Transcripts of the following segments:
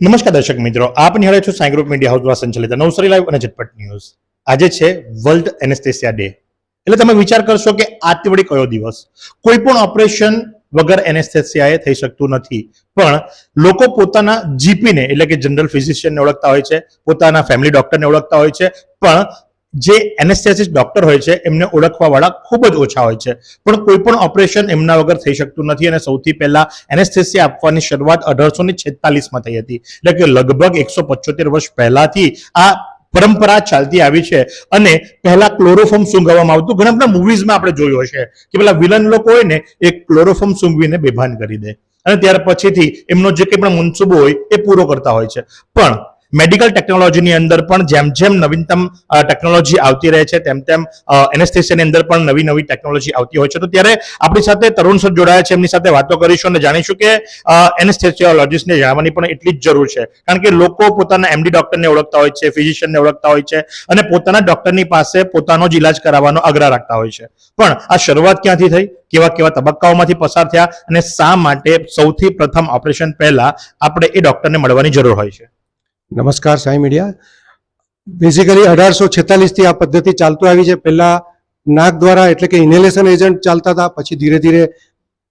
નમસ્કાર દર્શક મિત્રો, આપ નિહાળે છો સાઈ ગ્રુપ મીડિયા હાઉસ દ્વારા સંચાલિત નવસારી લાઈવ અને ઝટપટ ન્યૂઝ. આજે છે વર્લ્ડ એનેસ્થેસિયા ડે. એટલે તમે વિચાર કરશો કે આ તે વળી કયો દિવસ? કોઈ પણ ઓપરેશન વગર એનેસ્થેસિયાએ થઈ શકતું નથી. પણ લોકો પોતાના જીપીને, એટલે કે જનરલ ફિઝિશિયનને ઓળખતા હોય છે, પોતાના ફેમિલી ડોક્ટરને ઓળખતા હોય છે. પણ જે એનેસ્થેસિસ ડોક્ટર હોય છે, એમને ઓળખવા વાળા ખૂબ જ ઓછા હોય છે. પણ કોઈ પણ ઓપરેશન એમના વગર થઈ શકતું નથી અને સૌથી પહેલા એનેસ્થેસિયા આપવાની શરૂઆત અઢારસો ને છેતાલીસમાં થઈ હતી. એટલે કે લગભગ એકસો પચોતેર વર્ષ પહેલાથી આ પરંપરા ચાલતી આવી છે અને પહેલા ક્લોરોફોર્મ સૂંઘવામાં આવતું. ઘણા બધા મૂવીઝમાં આપણે જોયું હશે કે પેલા વિલન લોકો હોય ને, એ ક્લોરોફોર્મ સૂંઘવીને બેભાન કરી દે. અને ત્યાર પછીથી એમનો જે કંઈ પણ મનસુબો હોય, એ પૂરો કરતા હોય છે. પણ મેડિકલ ટેકનોલોજીની અંદર પણ જેમ જેમ નવીનતમ ટેકનોલોજી આવતી રહે છે, તેમ તેમ એનેસ્થેસિયાની અંદર પણ નવી નવી ટેકનોલોજી આવતી હોય છે. તો ત્યારે આપણી સાથે તરુણ સર જોડાયા છે, એમની સાથે વાતો કરીશું અને જાણીશું કે એનેસ્થેસિયોલોજીસ્ટને જાણવાની પણ એટલી જ જરૂર છે. કારણ કે લોકો પોતાના એમડી ડોક્ટરને ઓળખતા હોય છે, ફિઝિશિયનને ઓળખતા હોય છે અને પોતાના ડોક્ટરની પાસે પોતાનો જ ઇલાજ કરાવવાનો આગ્રહ રાખતા હોય છે. પણ આ શરૂઆત ક્યાંથી થઈ? કેવા કેવા તબક્કાઓમાંથી પસાર થયા? અને શા માટે સૌથી પ્રથમ ઓપરેશન પહેલા આપણે એ ડોક્ટરને મળવાની જરૂર હોય છે? નમસ્કાર, સાઈ મીડિયા. બેઝિકલી અઢારસો છેતાલીસથી આ પદ્ધતિ ચાલતું આવી છે. પહેલાં નાક દ્વારા એટલે કે ઇન્હેલેશન એજન્ટ ચાલતા હતા, પછી ધીરે ધીરે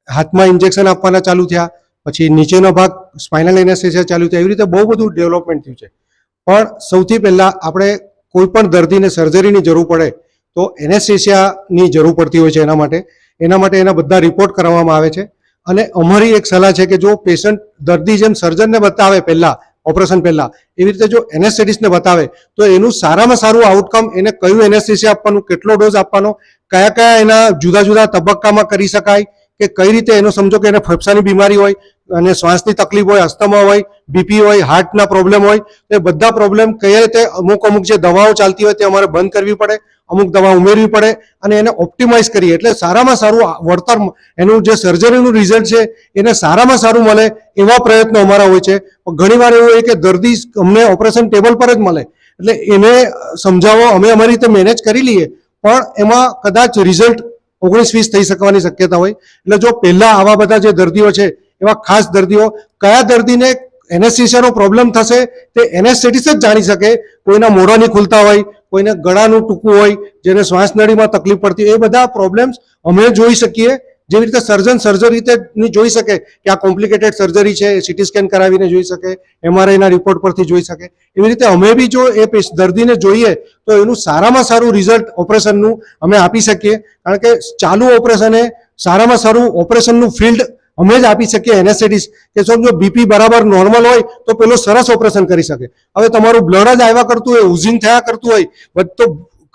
હાથમાં ઇન્જેક્શન આપવાના ચાલુ થયા, પછી નીચેનો ભાગ સ્પાઇનલ એનેસ્થેસિયા ચાલુ થયા. એવી રીતે બહુ બધું ડેવલપમેન્ટ થયું છે. પણ સૌથી પહેલાં આપણે કોઈ પણ દર્દીને સર્જરીની જરૂર પડે, તો એનેસ્થેસિયાની જરૂર પડતી હોય છે એના માટે. એના માટે એના બધા રિપોર્ટ કરવામાં આવે છે. અને અમારી એક સલાહ છે કે જો પેશન્ટ દર્દી જેમ સર્જનને બતાવે પહેલાં ઓપરેશન પહેલા. એવી રીતે જો એનેસ્થેટિસ્ટને બતાવે, તો એનું સારામાં સારું આઉટકમ એને કયું એનેસ્થેસિયા આપવાનું, કેટલો ડોઝ આપવાનો, કયા કયા એના જુદા જુદા તબક્કામાં કરી શકાય, કે કઈ રીતે એનો સમજો કે એને ફેફસાની બીમારી હોય અને શ્વાસની તકલીફ હોય, અસ્થમા હોય બીપી હોય હાર્ટના પ્રોબ્લેમ હોય એ બધા પ્રોબ્લેમ કઈ રીતે અમુક અમુક જે દવાઓ ચાલતી હોય તે અમારે બંધ કરવી પડે, અમુક દવા ઉમેરવી પડે અને એને ઓપ્ટિમાઇઝ કરીએ. એટલે સારામાં સારું વળતર એનું જે સર્જરીનું રિઝલ્ટ છે, એને સારામાં સારું મળે એવા પ્રયત્નો અમારા હોય છે. ઘણી વાર એવું હોય કે દર્દી અમને ઓપરેશન ટેબલ પર જ મળે. એટલે એને સમજાવો, અમે અમારી રીતે મેનેજ કરી લઈએ, પણ એમાં કદાચ રિઝલ્ટ ઓગણીસ વીસ થઈ શકવાની શક્યતા હોય. એટલે જો પહેલા આવા બધા જે દર્દીઓ છે એવા ખાસ દર્દીઓ, કયા દર્દીને એનેસ્થેસિયાનો પ્રોબ્લેમ થશે તે એનેસ્થેટિસ જ જાણી શકે. કોઈના મોઢા નહીં ખુલતા હોય, કોઈને ગળાનું ટૂંકું હોય, જેને શ્વાસ નળીમાં તકલીફ પડતી એ બધા પ્રોબ્લેમ્સ અમે જોઈ શકીએ. જેવી રીતે સર્જન સર્જરી રીતે જોઈ શકે કે આ કોમ્પ્લિકેટેડ સર્જરી છે, એ સીટી સ્કેન કરાવીને જોઈ શકે એમઆરઆઈના રિપોર્ટ પરથી જોઈ શકે. એવી રીતે અમે બી જો એ દર્દીને જોઈએ, તો એનું સારામાં સારું રિઝલ્ટ ઓપરેશનનું અમે આપી શકીએ. કારણ કે ચાલુ ઓપરેશને સારામાં સારું ઓપરેશનનું ફિલ્ડ અમે જ આપી શકીએ એનેસ્થેટિસ કે સમજો બીપી બરાબર નોર્મલ હોય, તો પેલો સરસ ઓપરેશન કરી શકે. હવે તમારું બ્લડ જ આવ્યા કરતું હોય ઉઝિંગ થયા કરતું હોય તો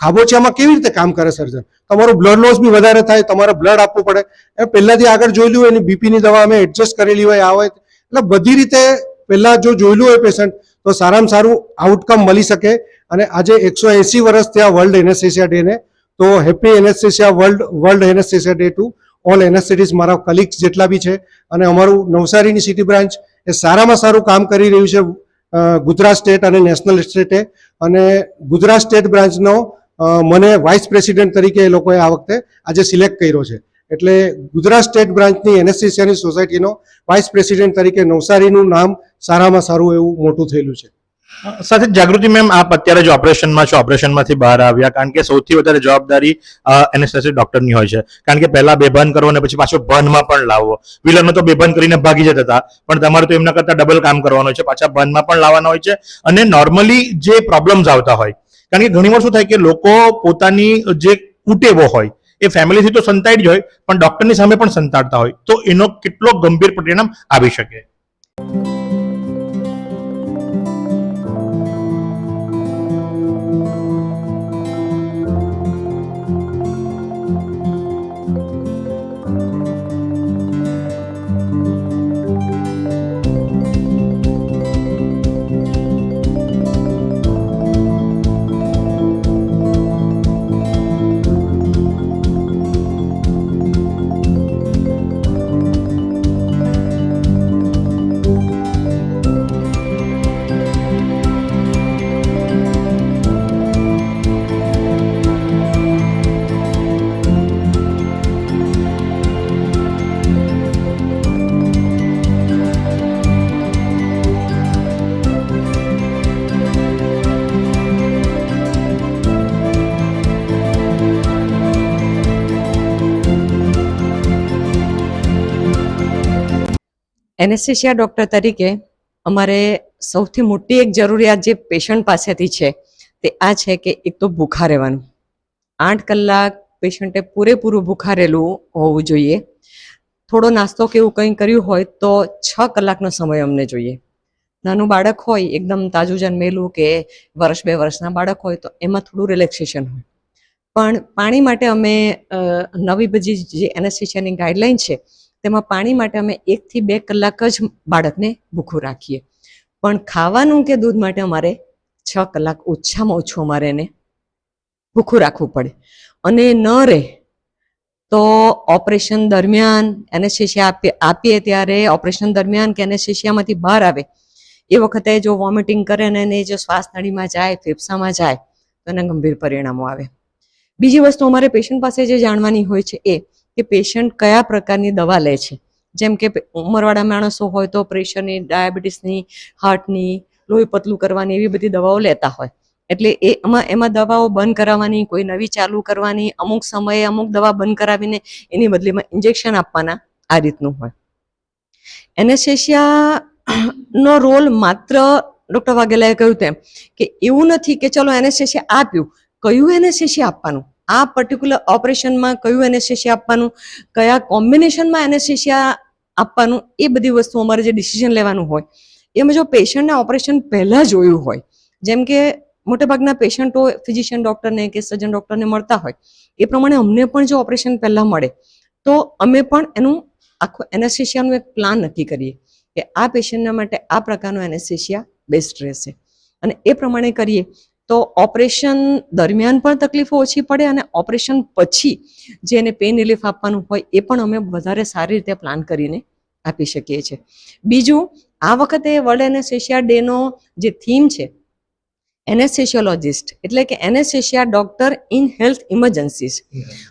ખાબોચિયામાં કેવી રીતે કામ કરે સર્જન તમારું બ્લડ લોસ બી વધારે થાય, તમારે બ્લડ આપવું પડે. એ પહેલાથી આગળ જોયેલું હોય એની બીપીની દવા અમે એડજસ્ટ કરેલી હોય, આ હોય. એટલે બધી રીતે પહેલાં જો જોયેલું હોય પેશન્ટ તો સારામાં સારું આઉટકમ મળી શકે. અને આજે એકસો એસી વર્ષ થયા વર્લ્ડ એનેસ્થેસિયા ડેને તો happy anaesthesia world world anaesthesia day to all anaesthetists મારા કલીગ્સ જેટલા બી છે અને અમારું નવસારીની સિટી બ્રાન્ચ એ સારામાં સારું કામ કરી રહ્યું છે ગુજરાત સ્ટેટ અને નેશનલ સ્ટેટે અને ગુજરાત સ્ટેટ બ્રાન્ચનો મને વાઇસ પ્રેસિડેન્ટ તરીકે એ લોકોએ આ વખતે આજે સિલેક્ટ કર્યો છે. એટલે ગુજરાત સ્ટેટ બ્રાન્ચની એનેસ્થેસિયાની સોસાયટીનો વાઇસ પ્રેસિડેન્ટ તરીકે નવસારીનું નામ સારામાં સારું એવું મોટું થયેલું છે. સાથે જાગૃતિ મેમ, આપ અત્યારે જો ઓપરેશનમાં છો, ઓપરેશનમાંથી બહાર આવ્યા, કારણ કે સૌથી વધારે જવાબદારી એનેસ્થેસિસ ડોક્ટરની હોય છે. કારણ કે પહેલા બેભાન કરો અને પછી પાછો ભાનમાં પણ લાવવો વિલનો તો બેભાન કરીને ભાગી જતા હતા, પણ તમારે તો એમના કરતા ડબલ કામ કરવાનું હોય છે, પાછા ભાનમાં પણ લાવવાના હોય છે, અને નોર્મલી જે પ્રોબ્લેમ્સ આવતા હોય, કારણ કે ઘણી વાર શું થાય કે લોકો પોતાની જે કુટેવો હોય, એ ફેમિલીથી તો સંતાઈ જ હોય, પણ ડોક્ટરની સામે પણ સંતાડતા હોય, તો એનો કેટલો ગંભીર પરિણામ આવી શકે. એનેસ્થેશિયા ડૉક્ટર તરીકે અમારે સૌથી મોટી એક જરૂરિયાત જે પેશન્ટ પાસેથી છે, તે આ છે કે એક તો ભૂખા રહેવાનું. આઠ કલાક પેશન્ટે પૂરેપૂરું ભૂખા રહેલું હોવું જોઈએ. થોડો નાસ્તો કે એવું કંઈ કર્યું હોય તો છ કલાકનો સમય અમને જોઈએ. નાનું બાળક હોય, એકદમ તાજું જન્મેલું કે વર્ષ બે વર્ષના બાળક હોય, તો એમાં થોડું રિલેક્સેશન હોય. પણ પાણી માટે અમે નવી બધી જે એનેસ્થેશિયાની ગાઈડલાઈન છે તેમાં પાણી માટે અમે એકથી બે કલાક જ બાળકને ભૂખું રાખીએ. પણ ખાવાનું કે દૂધ માટે અમારે છ કલાક ઓછામાં ઓછું અમારે એને ભૂખું રાખવું પડે. અને ન રહે તો ઓપરેશન દરમિયાન એનેસ્થેશિયા આપીએ આપીએ ત્યારે ઓપરેશન દરમિયાન કે એનેસ્થેશિયામાંથી બહાર આવે. એ વખતે જો વોમિટિંગ કરે અને એને જો શ્વાસનળીમાં જાય, ફેફસામાં જાય, તો એને ગંભીર પરિણામો આવે. બીજી વસ્તુ અમારે પેશન્ટ પાસે જે જાણવાની હોય છે એ કે પેશન્ટ કયા પ્રકારની દવા લે છે? જેમ કે ઉંમરવાળા માણસો હોય તો પ્રેશરની ડાયાબિટીસની હાર્ટની લોહી પતલું કરવાની એવી બધી દવાઓ લેતા હોય. એટલે એ એમાં એમાં દવાઓ બંધ કરાવવાની કોઈ નવી ચાલુ કરવાની, અમુક સમયે અમુક દવા બંધ કરાવીને એની બદલીમાં ઇન્જેક્શન આપવાના આ રીતનું હોય. એનેસ્થેશિયા નો રોલ માત્ર ડૉક્ટર વાઘેલાએ કહ્યું તેમ કે એવું નથી કે ચલો એનેસ્થેશિયા આપ્યું. કયું એનેસ્થેશિયા આપવાનું? આ પર્ટિક્યુલર ઓપરેશનમાં કયું એનેસ્થેશિયા આપવાનું, કયા કોમ્બિનેશનમાં એનેસ્થેશિયા આપવાનું, એ બધી વસ્તુ અમારે જે ડિસિઝન લેવાનું હોય એ અમે જો પેશન્ટને ઓપરેશન પહેલાં જોયું હોય, જેમ કે મોટેભાગના પેશન્ટો ફિઝિશિયન ડૉક્ટરને કે સર્જન ડૉક્ટરને મળતા હોય, એ પ્રમાણે અમને પણ જો ઓપરેશન પહેલાં મળે, તો અમે પણ એનું આખું એનેસ્થેશિયાનું એક પ્લાન નક્કી કરીએ કે આ પેશન્ટના માટે આ પ્રકારનું એનેસ્થેશિયા બેસ્ટ રહેશે. અને એ પ્રમાણે કરીએ તો ઓપરેશન દરમિયાન પણ તકલીફો ઓછી પડે અને ઓપરેશન પછી જે એને પેન રિલીફ આપવાનું હોય એ પણ અમે વધારે સારી રીતે પ્લાન કરીને આપી શકીએ છીએ. બીજું, આ વખતે વર્લ્ડ એનેસ્થેશિયા ડેનો જે થીમ છે એનેસ્થેશિયોલોજિસ્ટ એટલે કે anaesthesia doctor in health emergencies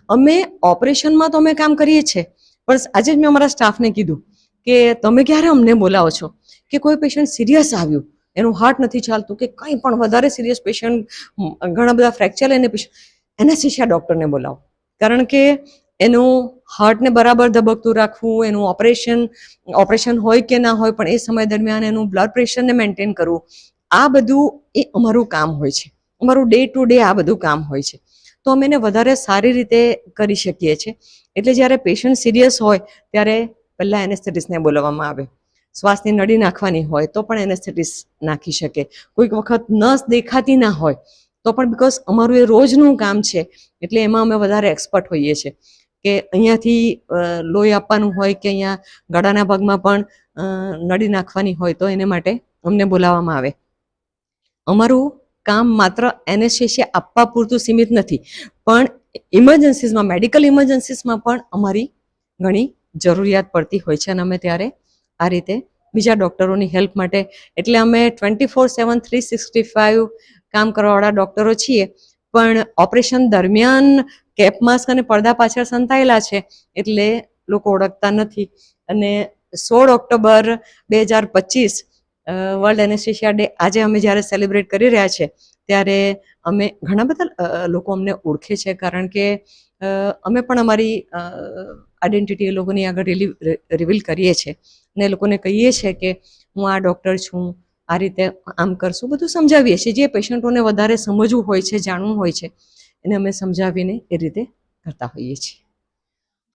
અમે ઓપરેશનમાં તો અમે કામ કરીએ છીએ, પણ આજે જ મેં અમારા સ્ટાફને કીધું કે તમે ક્યારે અમને બોલાવો છો? કે કોઈ પેશન્ટ સિરિયસ આવ્યું એનું હાર્ટ નથી ચાલતું કે કંઈ પણ વધારે સિરિયસ પેશન્ટ ઘણા બધા ફ્રેક્ચર પેશન્ટ એનેસ્થેશિયા ડૉક્ટરને બોલાવો. કારણ કે એનું હાર્ટને બરાબર ધબકતું રાખવું, એનું ઓપરેશન ઓપરેશન હોય કે ના હોય, પણ એ સમય દરમિયાન એનું બ્લડ પ્રેશરને મેન્ટેન કરવું, આ બધું એ અમારું કામ હોય છે. અમારું ડે ટુ ડે આ બધું કામ હોય છે. તો અમે એને વધારે સારી રીતે કરી શકીએ છીએ. એટલે જ્યારે પેશન્ટ સિરિયસ હોય, ત્યારે પહેલાં એનેસ્થેટિસને બોલાવવામાં આવે. શ્વાસની નળી નાખવાની હોય તો પણ એનેસ્થેટિસ નાખી શકે. કોઈક વખત નસ દેખાતી ના હોય તો પણ બિકોઝ અમારું એ રોજનું કામ છે, એટલે એમાં અમે વધારે એક્સપર્ટ હોઈએ છીએ. કે અહીંયાથી લોહી આપવાનું હોય કે અહીંયા ગળાના ભાગમાં પણ નળી નાખવાની હોય તો એને માટે અમને બોલાવવામાં આવે. અમારું કામ માત્ર એનેસ્થેશિયા આપવા પૂરતું સીમિત નથી, પણ ઇમરજન્સીસમાં મેડિકલ ઇમરજન્સીસમાં પણ અમારી ઘણી જરૂરિયાત પડતી હોય છે અને અમે ત્યારે આ રીતે બીજા ડૉક્ટરોની હેલ્પ માટે. એટલે અમે twenty four seven, three sixty five કામ કરવાવાળા ડૉક્ટરો છીએ. પણ ઓપરેશન દરમિયાન કેપ માસ્ક અને પડદા પાછળ સંતાયેલા છે એટલે લોકો ઓળખતા નથી. અને સોળ ઓક્ટોબર બે હજાર પચીસ વર્લ્ડ એનેસ્થેશિયા ડે આજે અમે જ્યારે સેલિબ્રેટ કરી રહ્યા છે, ત્યારે અમે ઘણા બધા લોકો અમને ઓળખે છે. કારણ કે અમે પણ અમારી આઈડેન્ટિટી એ લોકોની આગળ રિવીલ કરીએ છીએ. અને એ લોકોને કહીએ છીએ કે હું આ ડૉક્ટર છું, આ રીતે આમ કરશું, બધું સમજાવીએ છીએ. જે પેશન્ટોને વધારે સમજવું હોય છે, જાણવું હોય છે, એને અમે સમજાવીને એ રીતે કરતા હોઈએ છીએ.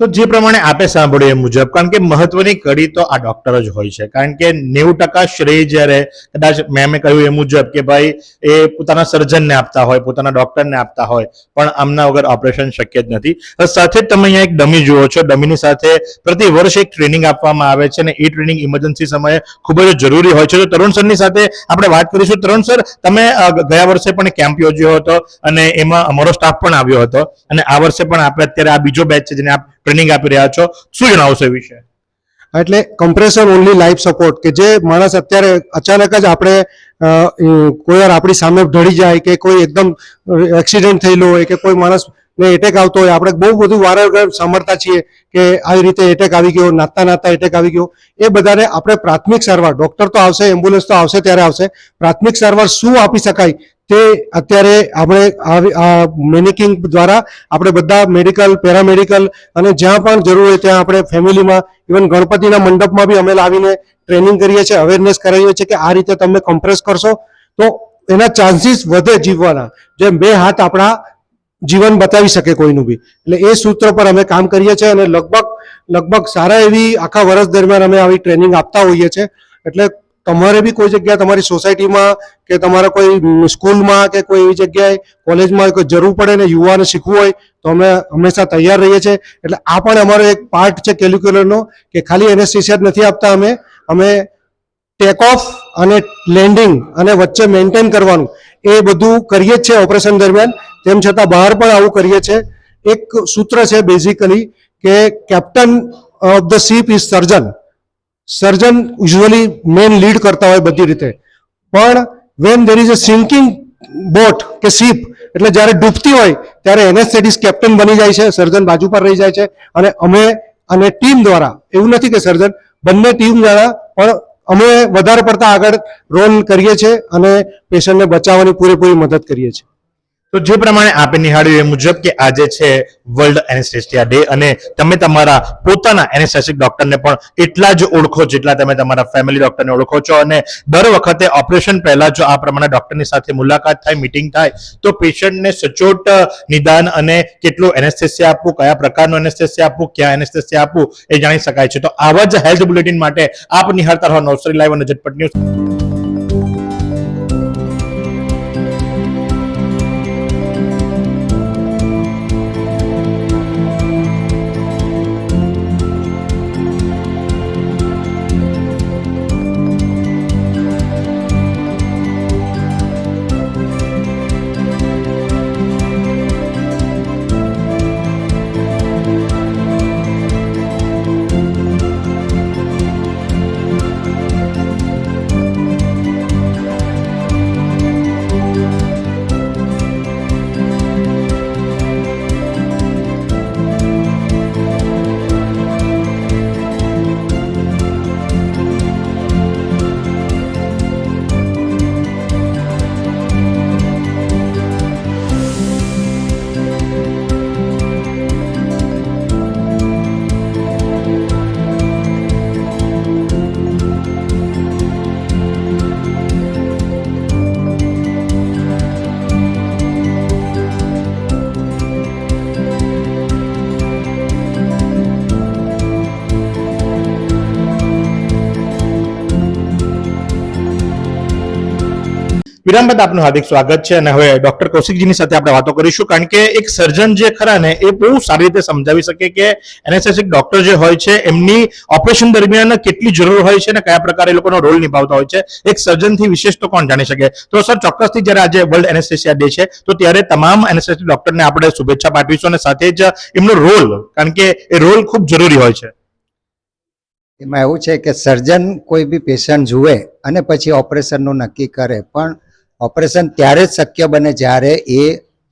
તો જે પ્રમાણે આપે સાંભળ્યું એ મુજબ, કારણ કે મહત્વની કડી તો આ ડોક્ટર જ હોય છે. કારણ કે નેવું ટકા શ્રેય જ્યારે કદાચ મેમે કહ્યું એ મુજબ કે ભાઈ, એ પોતાના સર્જનને આપતા હોય, પોતાના ડોક્ટરને આપતા હોય, પણ આમના વગર ઓપરેશન શક્ય જ નથી. સાથે જ તમે અહીંયા એક ડમી જુઓ છો. ડમીની સાથે પ્રતિ વર્ષ એક ટ્રેનિંગ આપવામાં આવે છે અને એ ટ્રેનિંગ ઇમરજન્સી સમયે ખૂબ જ જરૂરી હોય છે. તો તરુણ સરની સાથે આપણે વાત કરીશું. તરુણ સર, તમે ગયા વર્ષે પણ કેમ્પ યોજ્યો હતો અને એમાં અમારો સ્ટાફ પણ આવ્યો હતો અને આ વર્ષે પણ આપણે અત્યારે આ બીજો બેચ છે જેને આપ ટ્રેનિંગ આપી રહ્યા છો? શું જણાવશો વિશે? એટલે કમ્પ્રેસર ઓનલી લાઈફ સપોર્ટ કે જે માણસ અત્યારે અચાનક જ આપણે કોઈ વાર આપણી સામે ઢળી જાય કે કોઈ એકદમ એક્સિડન્ટ થયેલો હોય કે કોઈ માણસ ને એટેક આવતો હોય, આપણે બહુ બધું વારંવાર સાંભળતા છીએ કે આવી રીતે એટેક આવી ગયો, નાતા નાતા એટેક આવી ગયો. એ બધાને આપણે પ્રાથમિક સારવાર ડોક્ટર તો આવશે એમ્બ્યુલન્સ તો આવશે, ત્યારે આવશે. પ્રાથમિક સારવાર શું આપી શકાય? તે અત્યારે આપણે મેનિકિંગ દ્વારા આપણે બધા મેડિકલ પેરામેડિકલ અને જ્યાં પણ જરૂર હોય ત્યાં આપણે ફેમિલીમાં ઇવન ગણપતિના મંડપમાં બી અમે લાવીને ટ્રેનિંગ કરીએ છીએ અવેરનેસ કરાવીએ છીએ કે આ રીતે તમે કમ્પ્રેસ કરશો. તો એના ચાન્સીસ વધે જીવવાના. જેમ બે હાથ આપણા જીવન બતાવી શકે કોઈનું બી. એટલે એ સૂત્ર પર અમે કામ કરીએ છીએ અને લગભગ લગભગ સારા એવી આખા વર્ષ દરમિયાન અમે આવી ટ્રેનિંગ આપતા હોઈએ છીએ. એટલે તમારે બી કોઈ જગ્યાએ તમારી સોસાયટીમાં કે તમારા કોઈ સ્કૂલમાં કે કોઈ એવી જગ્યાએ, કોલેજમાં કોઈ જરૂર પડે ને યુવાને શીખવું હોય, તો અમે હંમેશા તૈયાર રહીએ છીએ. એટલે આ પણ અમારો એક પાર્ટ છે કેલ્ક્યુલરનો, કે ખાલી એનેસ્થેસિયા જ નથી આપતા અમે. અમે ટેક ઓફ અને લેન્ડિંગ અને વચ્ચે મેન્ટેન કરવાનું, એ બધું કરીએ જ છે ઓપરેશન દરમિયાન. તેમ છતાં બહાર પણ આવું કરીએ છીએ. એક સૂત્ર છે બેઝિકલી કે captain of the ship is surgeon surgeon usually man lead કરતા હોય બધી રીતે. પણ when there is a sinking boat કે શીપ એટલે જ્યારે ડૂબતી હોય, ત્યારે એનેસ્થેટિસ કેપ્ટન બની જાય છે સર્જન બાજુ પર રહી જાય છે. અને અમે અને ટીમ દ્વારા, એવું નથી કે સર્જન બંને ટીમ દ્વારા, પણ અમે વધારે પડતા આગળ રોલ કરીએ છીએ અને પેશન્ટને બચાવવાની પૂરેપૂરી મદદ કરીએ છીએ. તો જે પ્રમાણે આપે નિહાળ્યું એ મુજબ કે આજે છે વર્લ્ડ એનેસ્થેસિયા ડે અને તમે તમારા પોતાના એનેસ્થેસિક ડોક્ટરને પણ એટલા જ ઓળખો જેટલા તમે તમારા ફેમિલી ડોક્ટરને ઓળખો છો અને દર વખતે ઓપરેશન પહેલા જો આ પ્રમાણે ડોક્ટરની સાથે મુલાકાત થાય મીટિંગ થાય, તો પેશન્ટને સચોટ નિદાન અને કેટલું એનેસ્થેસિયા આપવું, કયા પ્રકારનું એનેસ્થેસિયા આપવું, ક્યાં એનેસ્થેસિયા આપવું એ જાણી શકાય છે. તો આવા જ હેલ્થ બુલેટિન માટે આપ નિહાળતા રહો નવસારી લાઈવ અને ઝટપટ ન્યૂઝ વિરામ બાદ આપનું હાર્દિક સ્વાગત છે અને હવે ડોક્ટર કૌશિકજીની સાથે આપણે વાતો કરીશું કારણ કે એક સર્જન જે ખરા ને એ બહુ સારી રીતે સમજાવી શકે કે એનેસ્થેટિક ડોક્ટર જે હોય છે, એમની ઓપરેશન દરમિયાન કેટલી જરૂર હોય છે અને કયા પ્રકારે એ લોકોનો રોલ નિભાવતા હોય છે, એક સર્જનથી વિશેષ તો કોણ જાણી શકે? તો સર, ચોક્કસથી જ્યારે આજે વર્લ્ડ એનેસ્થેસિયા ડે છે, તો ત્યારે તમામ એનેસ્થેટિક ડોક્ટરને આપણે શુભેચ્છા પાઠવીશું અને સાથે જ એમનો રોલ, કારણ કે એ રોલ ખૂબ જરૂરી હોય છે. એમાં એવું છે કે સર્જન કોઈ બી પેશન્ટ જુએ અને પછી ઓપરેશનનું નક્કી કરે, પણ ઓપરેશન ત્યારે જ શક્ય બને જ્યારે એ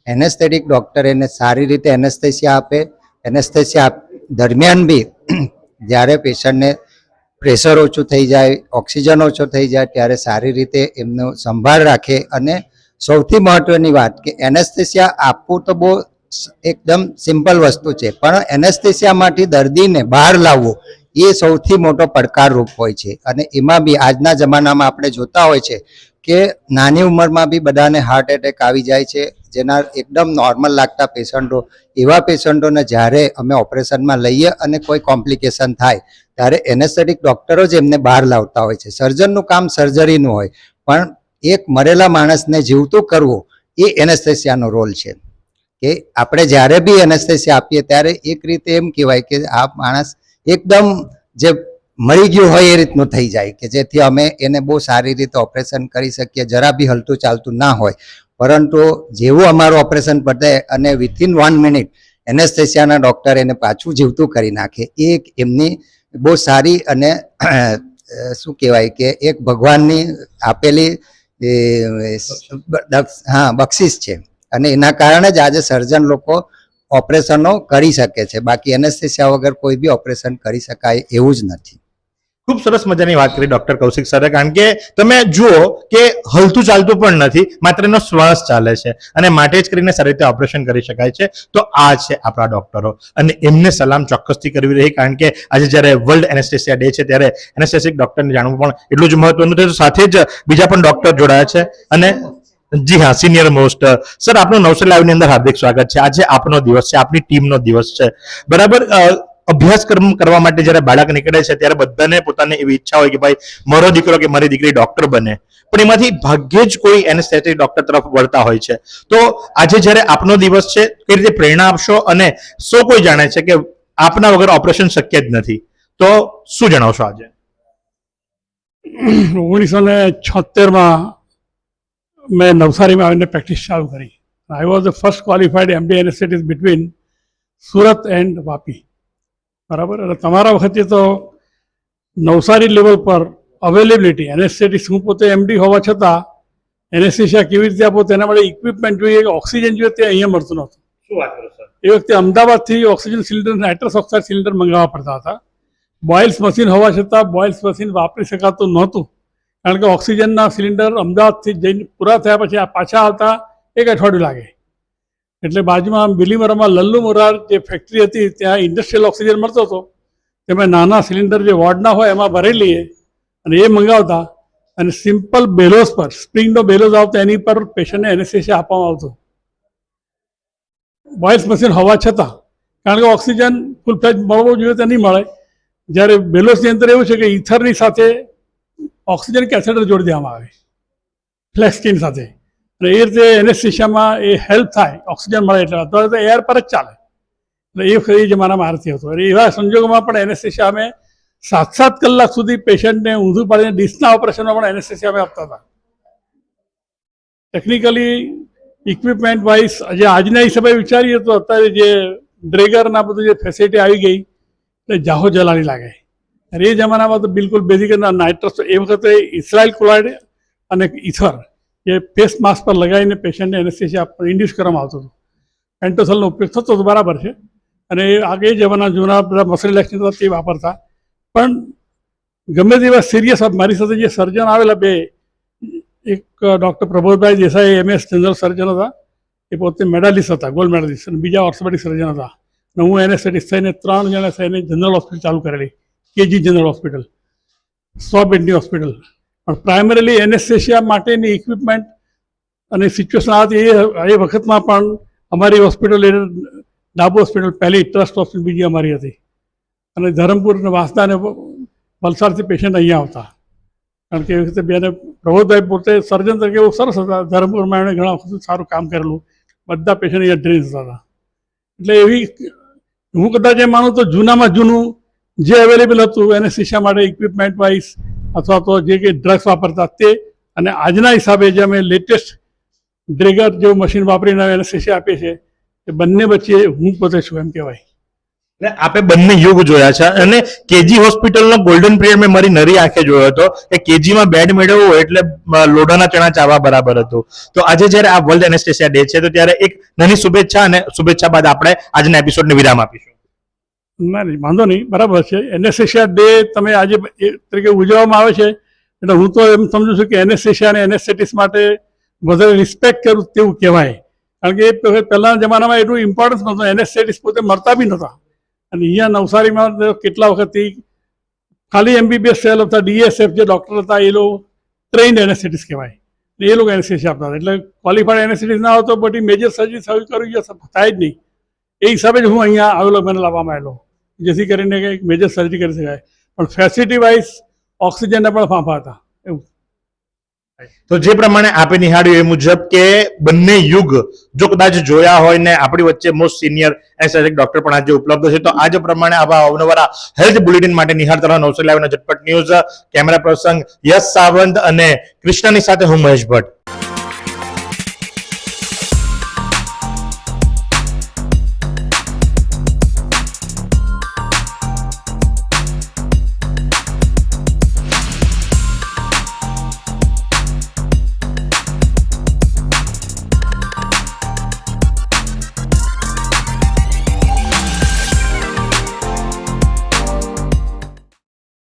એનેસ્થેટિક ડૉક્ટર એને સારી રીતે એનેસ્થેસિયા આપે. એનેસ્થેસિયા દરમિયાન બી જ્યારે પેશન્ટને પ્રેશર ઓછું થઈ જાય, ઓક્સિજન ઓછો થઈ જાય, ત્યારે સારી રીતે એમનો સંભાળ રાખે. અને સૌથી મહત્વની વાત કે એનેસ્થેસિયા આપવું તો બહુ એકદમ સિમ્પલ વસ્તુ છે, પણ એનેસ્થેસિયામાંથી દર્દીને બહાર લાવવો એ સૌથી મોટો પડકારરૂપ હોય છે. અને એમાં બી આજના જમાનામાં આપણે જોતા હોય છે કે નાની ઉંમરમાં બી બધાને હાર્ટ એટેક આવી જાય છે, જેના એકદમ નોર્મલ લાગતા પેશન્ટો, એવા પેશન્ટોને જ્યારે અમે ઓપરેશનમાં લઈએ અને કોઈ કોમ્પ્લિકેશન થાય, ત્યારે એનેસ્થેટિક ડોક્ટરો જ એમને બહાર લાવતા હોય છે. સર્જનનું કામ સર્જરીનું હોય, પણ એક મરેલા માણસને જીવતું કરવું એ એનેસ્થેસિયાનો રોલ છે. કે આપણે જ્યારે બી એનેસ્થેસિયા આપીએ, ત્યારે એક રીતે એમ કહેવાય કે આ માણસ એકદમ જે મરી ગયું હોય એ રીતનું થઈ જાય કે જેથી અમે એને બહુ સારી રીતે ઓપરેશન કરી શકીએ, જરા બી હલતું ચાલતું ના હોય. પરંતુ જેવું અમારું ઓપરેશન પતે અને વિથિન વન મિનિટ એનેસ્થેસિયાના ડૉક્ટર એને પાછું જીવતું કરી નાખે એ એક એમની બહુ સારી અને શું કહેવાય કે એક ભગવાનની આપેલી હા, બક્ષિસ છે. અને એના કારણે જ આજે સર્જન લોકો ઓપરેશનો કરી શકે છે. બાકી એનેસ્થેસિયા વગર કોઈ બી ઓપરેશન કરી શકાય એવું જ નથી. ખૂબ સરસ મજાની વાત કરી ડોક્ટર કૌશિક સરે કારણ કે તમે જુઓ કે હલતું ચાલતું પણ નથી, માત્ર એનો શ્વાસ ચાલે છે. અને માટે જ કરીને સારી રીતે ઓપરેશન કરી શકાય છે. તો આ છે આપણા ડોક્ટરો. અને એમને સલામ ચોક્કસથી કરવી રહી. કારણ કે આજે જ્યારે વર્લ્ડ એનેસ્થેસિયા ડે છે, ત્યારે એનેસ્થેસિક ડોક્ટરને જાણવું પણ એટલું જ મહત્વનું છે. સાથે જ બીજા પણ ડોક્ટર જોડાયા છે. અને જી હા સિનિયર મોસ્ટ સર આપનું નવસો લાઈવની અંદર હાર્દિક સ્વાગત છે. આજે આપનો દિવસ છે, આપની ટીમનો દિવસ છે. બરાબર અભ્યાસક્રમ કરવા માટે જ્યારે બાળક નીકળે છે, ત્યારે બધાને પોતાની એવી ઈચ્છા હોય કે ભાઈ, મારો દીકરો કે મારી દીકરી ડોક્ટર બને. પણ એમાંથી ભાગ્યે જ કોઈ એનેસ્થેટિક ડોક્ટર તરફ વળતા હોય છે. તો આજે જ્યારે આપનો દિવસ છે એ રીતે પ્રેરણા આપશો અને સૌ કોઈ જાણે છે કે આપના વગર ઓપરેશન શક્ય જ નથી? તો શું જણાવશો આજે? ઓગણીસો ને છોતેરમાં મેં નવસારીમાં આવીને પ્રેક્ટિસ ચાલુ કરી. I was the first qualified M D anaesthetist between Surat and Vapi. બરાબર? અને તમારા વખતે તો નવસારી લેવલ પર અવેલેબિલિટી એનેસ્થેટિક્સ હું પોતે એમડી હોવા છતાં એનેસ્થેશિયા કેવી રીતે આપો તેના માટે ઇક્વિપમેન્ટ જોઈએ કે ઓક્સિજન જોઈએ તે અહીંયા મળતું નહોતું. શું વાત કરો સર એ વખતે અમદાવાદથી oxygen cylinder nitrous oxide cylinder મંગાવવા પડતા હતા. બોઇલ્સ મશીન હોવા છતાં બોઇલ્સ મશીન વાપરી શકાતું નહોતું. કારણ કે ઓક્સિજનના સિલિન્ડર અમદાવાદથી જઈને પૂરા થયા પછી આ પાછા આવતા એક અઠવાડિયું લાગે. એટલે બાજુમાં બિલીમરામાં લલ્લુ મુરાર જે ફેક્ટરી હતી, ત્યાં ઇન્ડસ્ટ્રીયલ ઓક્સિજન મળતો હતો. તેમાં નાના સિલિન્ડર જે વોર્ડના હોય, એમાં ભરી લઈએ અને એ મંગાવતા. અને સિમ્પલ બેલોસ પર સ્પ્રિંગનો બેલોસ આવતો, એની પર પેશન્ટને એનેસ્થેશિયા આપવામાં આવતું. બોઇલ્સ મશીન હોવા છતાં, કારણ કે ઓક્સિજન ફૂલ ફ્લેજ મળવો જોઈએ તો નહીં મળે. જ્યારે બેલોસની અંદર એવું છે કે ઇથરની સાથે ઓક્સિજન કેથેટર જોડી દેવામાં આવે. ફ્લેક્સ સ્કીન સાથે. અને એ રીતે એનેસ્થિશિયામાં એ હેલ્પ થાય ઓક્સિજન મળે એટલે. અત્યારે તો એર પર જ ચાલે. એટલે એ એ જમાનામાં આરતી હતો. અને એવા સંજોગોમાં પણ એનેસ્થિશિયા અમે સાત સાત કલાક સુધી પેશન્ટને ઊંધું પાડીને ડિસ્કના ઓપરેશનમાં પણ એનેસ્થિશિયા અમે આપતા હતા. ટેકનિકલી ઇક્વિપમેન્ટ વાઇઝ જે આજના હિસાબે વિચારીએ તો અત્યારે જે ડ્રેગરના બધું જે ફેસિલિટી આવી ગઈ, એટલે જાહો જલાની લાગે. અને એ જમાનામાં તો બિલકુલ બેઝિક નાઇટ્રસ એ વખતે ઇસરાયલ ક્લોરાઇડ અને ઇથર જે ફેસ માસ્ક પર લગાવીને પેશન્ટને એનેસ્થેશિયા ઇન્ડ્યુસ કરવામાં આવતો હતો. એન્ટોસલનો ઉપયોગ થતો હતો બરાબર છે. અને એ આગળ જમાના જૂના બધા લેક્શન હતા તે વાપરતા. પણ ગમે તેવા સિરિયસ મારી સાથે જે સર્જન આવેલા બે, એક doctor Prabodhbhai Desai MS general surgeon હતા. એ પોતે મેડાલિસ્ટ હતા ગોલ્ડ મેડાલિસ્ટ અને બીજા ઓર્થોપેડિક સર્જન હતા. અને હું એનેસ્થેટિક્સ થઈને ત્રણ જણા થઈને જનરલ હોસ્પિટલ ચાલુ કરેલી. કેજી જનરલ હોસ્પિટલ સો બેડની હોસ્પિટલ પણ પ્રાઇમરીલી એનેસ્થેશિયા માટેની ઇક્વિપમેન્ટ અને સિચ્યુએશન આવતી એ એ વખતમાં પણ અમારી હોસ્પિટલ એ ડાબુ હોસ્પિટલ પહેલી ટ્રસ્ટ હોસ્પિટલ બીજી અમારી હતી. અને ધરમપુર અને વાંસદા અને વલસાડથી પેશન્ટ અહીંયા આવતા. કારણ કે એ વખતે બેને પ્રબોધભાઈ પોતે સર્જન તરીકે બહુ સરસ હતા. ધરમપુરમાં એમણે ઘણા વખત સારું કામ કરેલું. બધા પેશન્ટ અહીંયા ડ્રેન થતા હતા. એટલે એવી હું કદાચ એ માનું તો જૂનામાં જૂનું જે અવેલેબલ હતું એને શિક્ષા માટે ઇક્વિપમેન્ટ વાઇઝ અથવા તો જે કે ડ્રગ્સ વાપરતા તે અને આજના હિસાબે જે અમે લેટેસ્ટ ડ્રેગર જેવું મશીન વાપરીને એને શીશી આપીએ છીએ, એ બંને વચ્ચે હું પોતે છું એમ કહેવાય. એટલે આપે બંને યુગ જોયા છે અને કેજી હોસ્પિટલનો ગોલ્ડન પિરિયડ મેં મારી નરી આંખે જોયો હતો કે કેજીમાં બેડ મેળવવું એટલે લોઢાના ચણા ચાવા બરાબર હતું. તો આજે જ્યારે આ વર્લ્ડ એનેસ્થેસિયા ડે છે, તો ત્યારે એક નાની શુભેચ્છા અને શુભેચ્છા બાદ આપણે આજના એપિસોડને વિરામ આપીશું. ના નહીં વાંધો નહીં, બરાબર છે. એનેસ્થેશિયા ડે તમે આજે એ તરીકે ઉજવવામાં આવે છે, એટલે હું તો એમ સમજુ છું કે એનેસ્થેશિયા અને એનેસ્થેટિક્સ માટે વધારે રિસ્પેક્ટ કરું તેવું કહેવાય. કારણ કે પહેલાના જમાનામાં એટલું ઇમ્પોર્ટન્સ નહોતું એનેસ્થેટિક્સ પોતે મળતા બી નહોતા. અને અહીંયા નવસારીમાં કેટલા વખતથી ખાલી એમબીબીએસ થયેલ હતા ડીએસએફ જે ડૉક્ટર હતા, એ લોકો ટ્રેન્ડ એનએસસીટીસ કહેવાય. એ લોકો એનેસ્થેશિયા આપતા એટલે ક્વોલિફાઈડ એનેસ્થેટિક્સ ના હોય બટ મેજર સર્જરી થવી કરવી થાય જ નહીં. એ હિસાબે જ હું અહીંયા આવેલો, મને લાવવામાં આવેલો. જેથી કરીને કંઈક મેજર સર્જરી કરી શકાય. પણ ફેસિલિટી વાઇઝ ઓક્સિજનના પણ ફાંફા હતા. એવું. તો જે પ્રમાણે આપે નિહાળ્યું એ મુજબ કે બંને યુગ જો કદાચ જોયા હોય ને આપણી વચ્ચે મોસ્ટ સિનિયર એસએસએક ડોક્ટર પણ આજે ઉપલબ્ધ છે, તો આજ પ્રમાણે આવા અવનવરા હેલ્થ બુલેટિન માટે નિહાળતા રહો નવસો લાઈવના ઝટપટ ન્યૂઝ કેમેરા પ્રસંગ યશ સાવંત અને કૃષ્ણની સાથે હું મહેશ ભટ્ટ.